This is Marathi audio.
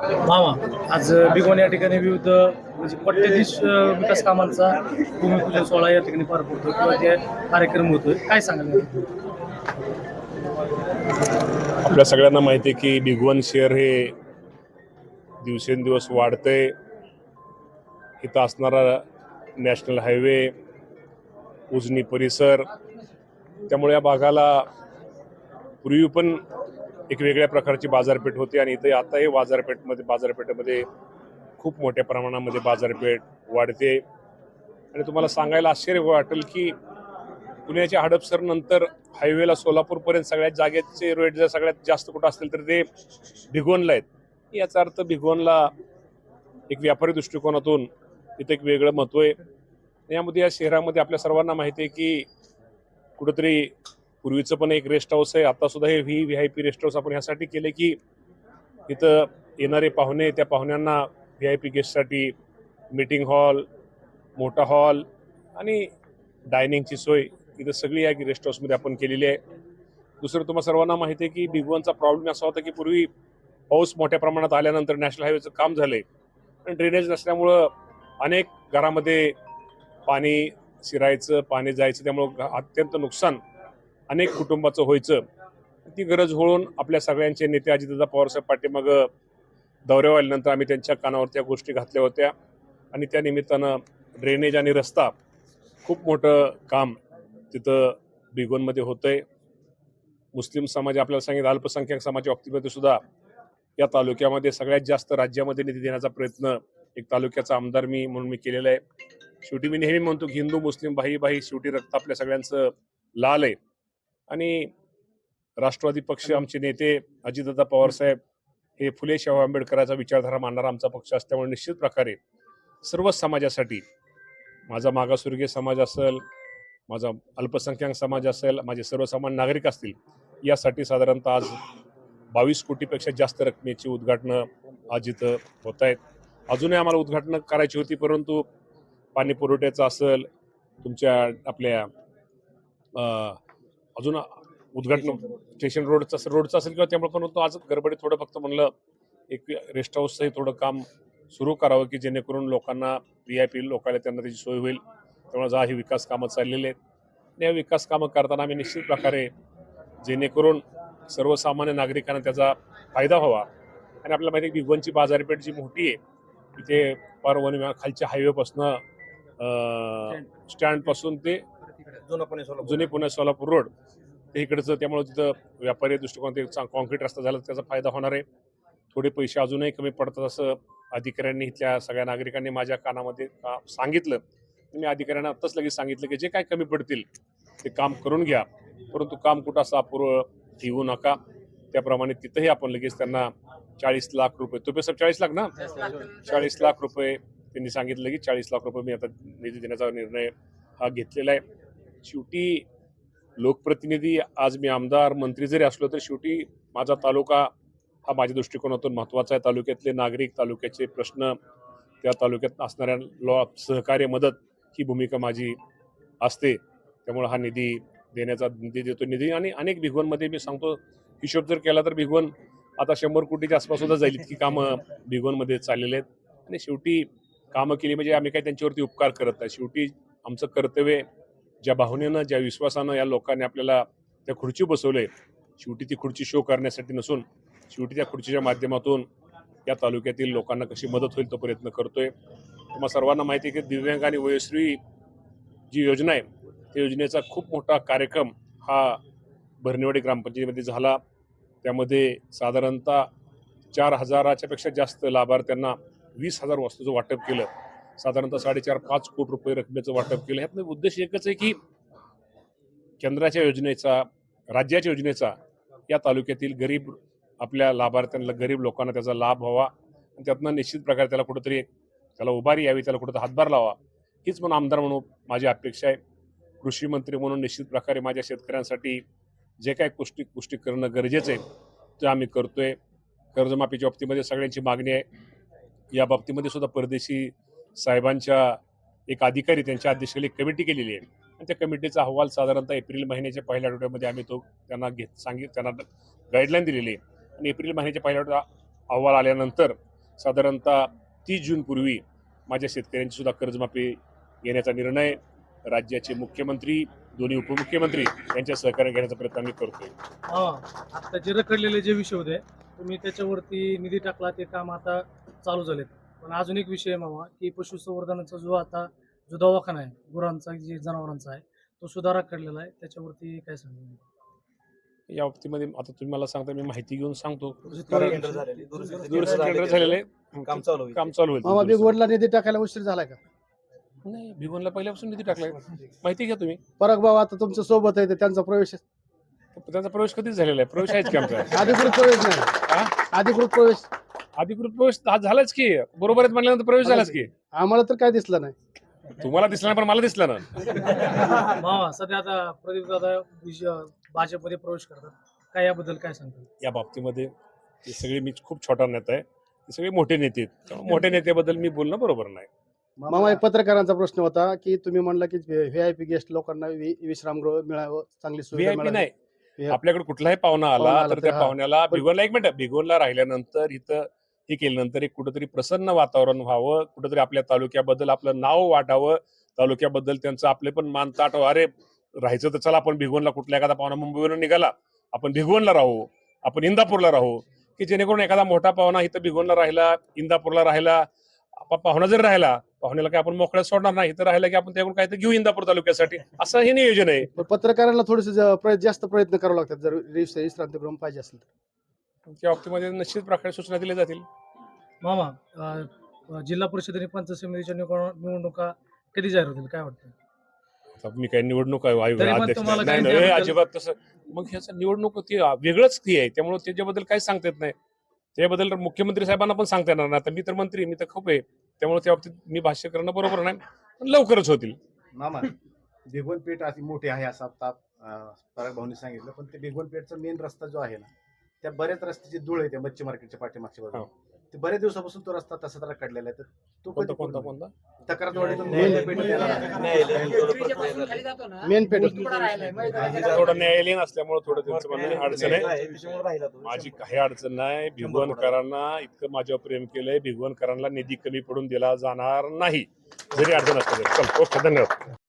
मामा आज बिगोन या ठिकाणी विविध म्हणजे कोट्यधीश विकास कामांचा भूमिपूजन सोहळा या ठिकाणी पार पडतो किंवा जे कार्यक्रम होतोय काय सांगाल आपल्या सगळ्यांना माहिती आहे की भिगवण शहर हे दिवसेंदिवस वाढते इथं असणारा नॅशनल हायवे उजनी परिसर त्यामुळे या भागाला पूर्वी पण एक वेगळ्या प्रकारची बाजारपेठ होती आणि इथे आताही बाजारपेठमध्ये बाजारपेठेमध्ये खूप मोठ्या प्रमाणामध्ये बाजारपेठ वाढते. आणि तुम्हाला सांगायला आश्चर्य वाटेल की पुण्याच्या हडपसर नंतर हायवेला सोलापूरपर्यंत सगळ्यात जागेचे रेट जर सगळ्यात जास्त कुठं असतील तर ते भिगवणला आहेत. याचा अर्थ भिगवणला एक व्यापारी दृष्टिकोनातून इथं एक वेगळं महत्त्व आहे. यामध्ये या शहरामध्ये आपल्या सर्वांना माहिती आहे की कुठंतरी पूर्वीचं पण एक रेस्ट हाऊस आहे. आता सुद्धा हे V V I P rest house आपण ह्यासाठी केले की इथं येणारे पाहुणे त्या पाहुण्यांना व्ही आय पी गेस्टसाठी मीटिंग हॉल मोठा हॉल आणि डायनिंगची सोय इथं सगळी या रेस्ट हाऊसमध्ये आपण केलेली आहे. दुसरं तुम्हाला सर्वांना माहिती आहे की भिगवणचा प्रॉब्लेम असा होता की पूर्वी पाऊस मोठ्या प्रमाणात आल्यानंतर नॅशनल हायवेचं काम झालंय. आणि ड्रेनेज नसल्यामुळं अनेक घरामध्ये पाणी शिरायचं पाणी जायचं त्यामुळं अत्यंत नुकसान अनेक कुटुंबाचं व्हायचं ती गरज होळून आपल्या सगळ्यांचे नेते अजितदादा पवारसाहेब पाठीमाग दौऱ्यावर आल्यानंतर आम्ही त्यांच्या कानावर त्या गोष्टी घातल्या होत्या. आणि त्या निमित्तानं ड्रेनेज आणि रस्ता खूप मोठं काम तिथं बिगोनमध्ये होतंय. मुस्लिम समाज आपल्याला सांगितलं अल्पसंख्याक समाजाच्या बाबतीमध्ये सुद्धा या तालुक्यामध्ये सगळ्यात जास्त राज्यामध्ये निधी देण्याचा प्रयत्न एक तालुक्याचा आमदार मी म्हणून मी केलेला आहे. शेवटी मी नेहमी म्हणतो की हिंदू मुस्लिम भाई भाई शेवटी रक्त आपल्या सगळ्यांचं लाल आहे. आणि राष्ट्रवादी पक्ष आमचे नेते अजितदादा पवारसाहेब हे. फुले शाहू आंबेडकरांचा विचारधारा मांडणारा आमचा पक्ष असल्यामुळे निश्चित प्रकारे सर्व समाजासाठी माझा मागासवर्गीय समाज असेल माझा अल्पसंख्याक समाज असेल माझे सर्वसामान्य नागरिक असतील यासाठी साधारणतः आज बावीस कोटीपेक्षा जास्त रकमेची उद्घाटनं आज इथं होत आहेत. अजूनही आम्हाला उद्घाटनं करायची होती परंतु पाणी पुरवठ्याचं असेल तुमच्या आपल्या अजून उद्घाटन स्टेशन रोडचं असेल रोडचं असेल किंवा त्यामुळे पण होतं आज गडबडीत थोडं फक्त म्हणलं एक रेस्ट हाऊसचंही थोडं काम सुरू करावं की जेणेकरून लोकांना व्ही आय पी लोकांना त्यांना त्याची सोय होईल. त्यामुळे जा ही विकास कामं चाललेली आहेत. आणि या विकास कामं करताना आम्ही निश्चित प्रकारे जेणेकरून सर्वसामान्य नागरिकांना त्याचा फायदा व्हावा. आणि आपल्याला माहिती आहे की भिगवणची बाजारपेठ जी मोठी आहे तिथे पार वन खालच्या हायवेपासनं स्टँडपासून ते जुने पुणे सोलापूर. रोड. ते इकडचं त्यामुळे तिथं व्यापारी दृष्टिकोन ते कॉन्क्रीट रस्ता झाला त्याचा फायदा होणार आहे. थोडे पैसे अजूनही कमी पडतात असं अधिकाऱ्यांनी इथल्या सगळ्या नागरिकांनी माझ्या कानामध्ये का सांगितलं. मी अधिकाऱ्यांना आत्ताच लगेच सांगितलं की जे काय कमी पडतील ते काम करून घ्या. परंतु काम कुठं असं अपूर्व ठेवू नका. त्याप्रमाणे तिथंही आपण लगेच त्यांना चाळीस लाख रुपये तुपे सर चाळीस लाख ना? चाळीस लाख रुपये त्यांनी सांगितलं की चाळीस लाख रुपये मी आता निधी देण्याचा निर्णय हा घेतलेला आहे. शेवटी लोकप्रतिनिधी आज मी आमदार मंत्री जरी असलो तर शेवटी माझा तालुका हा माझ्या दृष्टिकोनातून महत्त्वाचा आहे. तालुक्यातले नागरिक तालुक्याचे प्रश्न त्या तालुक्यात असणाऱ्या लॉ सहकार्य मदत ही भूमिका माझी असते. त्यामुळे हा निधी देण्याचा निधी देतो. निधी आणि अनेक भिगवणमध्ये मी सांगतो हिशोब जर केला तर भिगवण आता शंभर कोटीच्या आसपास सुद्धा जाईल. इतकी कामं भिगवणमध्ये चाललेली आहेत. आणि शेवटी कामं केली म्हणजे आम्ही काही त्यांच्यावरती उपकार करत नाही. शेवटी आमचं कर्तव्य ज्या भावनेनं ज्या विश्वासानं या लोकांनी आपल्याला त्या खुर्ची बसवले शेवटी ती खुर्ची शो करण्यासाठी नसून शेवटी त्या खुर्चीच्या माध्यमातून या तालुक्यातील लोकांना कशी मदत होईल तो प्रयत्न करतोय. तुम्हाला सर्वांना माहिती आहे की दिव्यांग आणि वयश्री जी योजना आहे त्या योजनेचा खूप मोठा कार्यक्रम हा भरणेवाडी ग्रामपंचायतीमध्ये झाला. त्यामध्ये साधारणतः चार हजाराच्यापेक्षा जास्त लाभार्थ्यांना वीस हजार वस्तूचं वाटप केलं. साधारणतः साडेचार पाच कोटी रुपये रकमेचं वाटप केलं. ह्यातनं उद्देश एकच आहे की केंद्राच्या योजनेचा राज्याच्या योजनेचा या तालुक्यातील गरीब आपल्या लाभार्थ्यांना गरीब लोकांना त्याचा लाभ व्हावा. आणि त्यातनं निश्चित प्रकारे त्याला कुठंतरी त्याला उभारी यावी त्याला कुठं हातभार लावा. हीच म्हणून आमदार म्हणून माझी अपेक्षा आहे. कृषी मंत्री म्हणून निश्चित प्रकारे माझ्या शेतकऱ्यांसाठी जे काही गोष्टी गोष्टी करणं गरजेचं आहे ते आम्ही करतोय. कर्जमाफीच्या बाबतीमध्ये सगळ्यांची मागणी आहे. या बाबतीमध्ये सुद्धा परदेशी साहेबांच्या एक अधिकारी त्यांच्या अध्यक्षतेखाली कमिटी केलेली आहे. आणि त्या कमिटीचा अहवाल साधारणतः एप्रिल महिन्याच्या पहिल्या आठवड्यामध्ये आम्ही तो त्यांना घेत सांगित त्यांना गाईडलाईन दिलेली आहे. आणि एप्रिल महिन्याच्या पहिल्या आठवड्यात अहवाल आल्यानंतर साधारणतः तीस जूनपूर्वी माझ्या शेतकऱ्यांची सुद्धा कर्जमाफी घेण्याचा निर्णय राज्याचे मुख्यमंत्री दोन्ही उपमुख्यमंत्री यांच्या सहकार्य घेण्याचा प्रयत्न आम्ही करतोय. आता जे रखडलेले जे विषय होते तुम्ही त्याच्यावरती निधी टाकला ते काम आता चालू झालेत. पण अजून एक विषय मामा की पशुसंवर्धनाचा जो आता जो दवाखाना आहे गुरांचा जे जनावरांचा आहे तो सुद्धा रखडलेला आहे. त्याच्यावरती काय सांगू या बाबतीमध्ये आता तुम्ही मला सांगता मी माहिती घेऊन सांगतो. कारण- दुरुस्ती झालेलं. काम चालू होईल. काम चालू होईल. मामा दुरुस्ती. बिगवडला निधी टाकायला उशीर झालाय का? नाही भिगवणला पहिल्यापासून निधी टाकलाय. माहिती घ्या तुम्ही. परत भाऊ आता तुमच्यासोबत आहे त्यांचा प्रवेश त्यांचा प्रवेश कधीच झालेला आहे प्रवेश आहेच की आमचा? अधिकृत प्रवेश नाही. हा? अधिकृत प्रवेश अधिकृत प्रवेश हा झालाच की. बरोबर आहेत म्हणल्यानंतर प्रवेश झालाच की. आम्हाला तर काय दिसलं नाही. तुम्हाला दिसला नाही पण मला दिसला ना. मामा सध्या आता प्रदीप दादा भाजपमध्ये प्रवेश करतात. काय याबद्दल काय सांगतात या बाबतीमध्ये ते सगळे मी खूप छोटा नेता आहे. ते सगळे मोठे नेते आहेत. त्यामुळे मोठ्या नेत्याबद्दल मी बोलणं बरोबर नाही. मामा एक पत्रकारांचा प्रश्न होता की तुम्ही म्हणला की व्ही आय पी गेस्ट लोकांना वि- विश्रामगृह मिळावं चांगली सुविधा आय पी मिळावी. नाही. हे- आपल्याकडे कुठलाही पाहुणा पाहुणा आला तर तर त्या हा. पाहुण्याला भिगवणला एक मिनिट भिगवणला राहिल्यानंतर इथं हे केल्यानंतर एक कुठंतरी प्रसन्न वातावरण व्हावं कुठंतरी आपल्या तालुक्याबद्दल आपलं नाव वाटावं तालुक्याबद्दल त्यांचं आपले पण मान ताटव. अरे राहायचं तर चला आपण भिगवणला कुठल्या एखादा पाहुणा मुंबईवरून निघाला आपण भिगवणला राहू आपण इंदापूरला राहू की जेणेकरून एखादा मोठा पाहुणा इथं भिगवणला राहिला इंदापूरला राहिला पाहुणा जर राहिला पाहुण्याला काय आपण मोकळ्या सोडणार नाही इथं राहिला की आपण त्याकडून काहीतरी घेऊ इंदापूर तालुक्यासाठी. असं हे नियोजन आहे. पण पत्रकारांना थोडेसे जास्त प्रयत्न करावे लागतात जर विश्रांतीगृह पाहिजे असेल तर. त्या बाबतीमध्ये निश्चित प्रकारे सूचना दिल्या जातील. मामा अं, जिल्हा परिषद आणि पंचायत समितीच्या निवड- निवडणुका कधी जाहीर होतील? काय वाटतं आता मी काही निवडणूक आहे आयोग तरी पण अध्यक्ष तुम्हाला नाही काही नाही, त्याबद्दल- अजिबात तसं मग ह्याचं निवडणूक ती वेगळंच ती आहे. त्यामुळे त्याच्याबद्दल काही सांगता येत नाही. त्याबद्दल मुख्यमंत्री साहेबांना पण सांगता येणार नाही. आता मी तर मंत्री मी तर खूप आहे. त्यामुळे त्या बाबतीत मी भाष्य करणं बरोबर नाही. पण लवकरच होतील. मामा भिगवण पेठ अशी मोठी आहे असं आता पराग भाऊनी सांगितलं. पण ते भिगवण पेठचा मेन रस्ता जो आहे ना त्या बऱ्याच रस्त्याची धूळ आहे त्या मच्छी मार्केटच्या पाठीमागच्या बाजूला. हो. ते बऱ्याच दिवसापासून तो रस्ता तसा तर काढलेला आहे. तर तो कोणता कधी कोणता? कोणता? तक्रारवाडीतून. मेन पेठ थोडं न्यायालयीन असल्यामुळे थोडं त्यांचं म्हणणं अडचण आहे. माझी काही अडचण नाही. भिगवणकरांना इतकं माझ्यावर प्रेम केलंय. भिगवणकरांना निधी कमी पडून दिला जाणार नाही. जरी अडचण असते धन्यवाद.